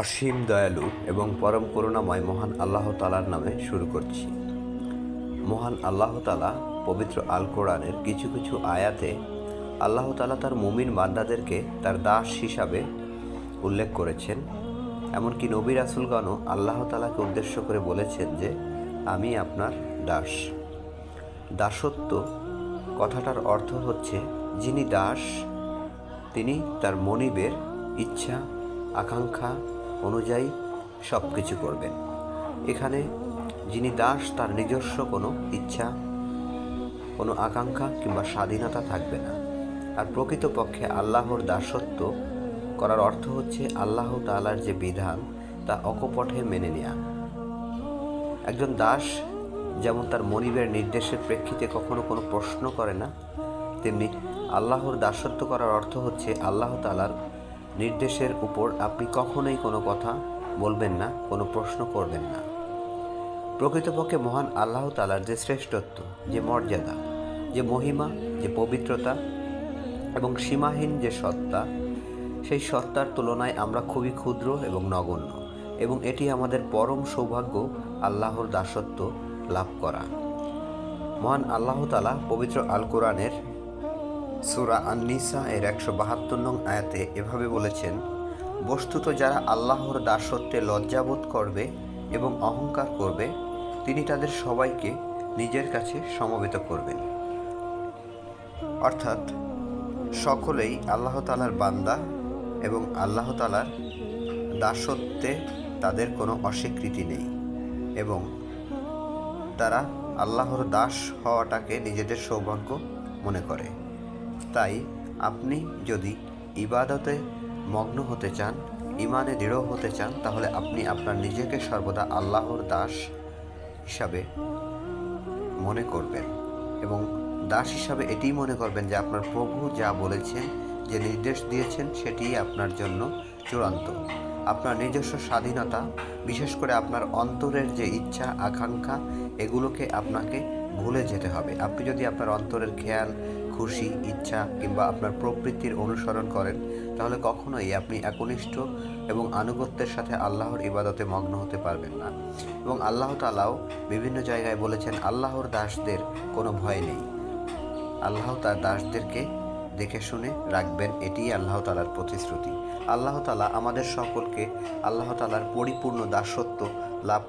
অসীম দয়ালু এবং পরম করুণাময় মহান আল্লাহ তালার নামে শুরু করছি। মহান আল্লাহ তালা পবিত্র আল কোরআনের কিছু কিছু আয়াতে আল্লাহ তালা তার মুমিন বান্দাদেরকে তার দাস হিসাবে উল্লেখ করেছেন। এমনকি নবী রাসুলগণও আল্লাহ তালাকে উদ্দেশ্য করে বলেছেন যে, আমি আপনার দাস। দাসত্ব কথাটার অর্থ হচ্ছে, যিনি দাস, তিনি তার মনিবের ইচ্ছা, আকাঙ্ক্ষা অনুযায়ী সব কিছু করবেন। এখানে যিনি দাস, তার নিজস্ব কোনো ইচ্ছা, কোনো আকাঙ্ক্ষা কিংবা স্বাধীনতা থাকবে না। আর প্রকৃতপক্ষে আল্লাহর দাসত্ব করার অর্থ হচ্ছে আল্লাহ তালার যে বিধান, তা অকপটে মেনে নেয়া। একজন দাস যেমন তার মনিবের নির্দেশের প্রেক্ষিতে কখনো কোনো প্রশ্ন করে না, তেমনি আল্লাহর দাসত্ব করার অর্থ হচ্ছে আল্লাহ তালার নির্দেশের উপর আপনি কখনোই কোনো কথা বলবেন না, কোনো প্রশ্ন করবেন না। প্রকৃতপক্ষে মহান আল্লাহ তালার যে শ্রেষ্ঠত্ব, যে মর্যাদা, যে মহিমা, যে পবিত্রতা এবং সীমাহীন যে সত্তা, সেই সত্তার তুলনায় আমরা খুবই ক্ষুদ্র এবং নগণ্য এবং এটি আমাদের পরম সৌভাগ্য আল্লাহর দাসত্ব লাভ করা। মহান আল্লাহ তালা পবিত্র আল কোরআনের সুরা আন্নিসা এর একশো বাহাত্তর নং আয়াতে এভাবে বলেছেন, বস্তুত যারা আল্লাহর দাসত্বে লজ্জাবোধ করবে এবং অহংকার করবে, তিনি তাদের সবাইকে নিজের কাছে সমবেত করবেন। অর্থাৎ, সকলেই আল্লাহ তালার বান্দা এবং আল্লাহ তালার দাসত্বে তাদের কোনো অস্বীকৃতি নেই এবং তারা আল্লাহর দাস হওয়াটাকে নিজেদের সৌভাগ্য মনে করে। তাই আপনি যদি ইবাদতে মগ্ন হতে চান ইমানে দৃঢ় হতে চান, তাহলে আপনি আপনার নিজেকে সর্বদা আল্লাহর দাস হিসাবে মনে করবেন এবং দাস হিসাবে এটিই মনে করবেন যে আপনার প্রভু যা বলেছেন, যে নির্দেশ দিয়েছেন সেটিই আপনার জন্য চূড়ান্ত। আপনার নিজস্ব স্বাধীনতা, বিশেষ করে আপনার অন্তরের যে ইচ্ছা, আকাঙ্ক্ষা, এগুলোকে আপনাকে ভুলে যেতে হবে। আপনি যদি আপনার অন্তরের খেয়াল খুশি, ইচ্ছা কিংবা আপনার প্রবৃত্তির অনুসরণ করেন, তাহলে কখনোই আপনি একনিষ্ঠ এবং আনুগত্যের সাথে আল্লাহর ইবাদতে মগ্ন হতে পারবেন না। এবং আল্লাহ তালাও বিভিন্ন জায়গায় বলেছেন, আল্লাহর দাসদের কোনো ভয় নেই। আল্লাহ তার দাসদেরকে দেখে শুনে রাখবেন, এটিই আল্লাহ তালার প্রতিশ্রুতি। আল্লাহ তালা আমাদের সকলকে আল্লাহ তালার পরিপূর্ণ দাসত্ব লাভ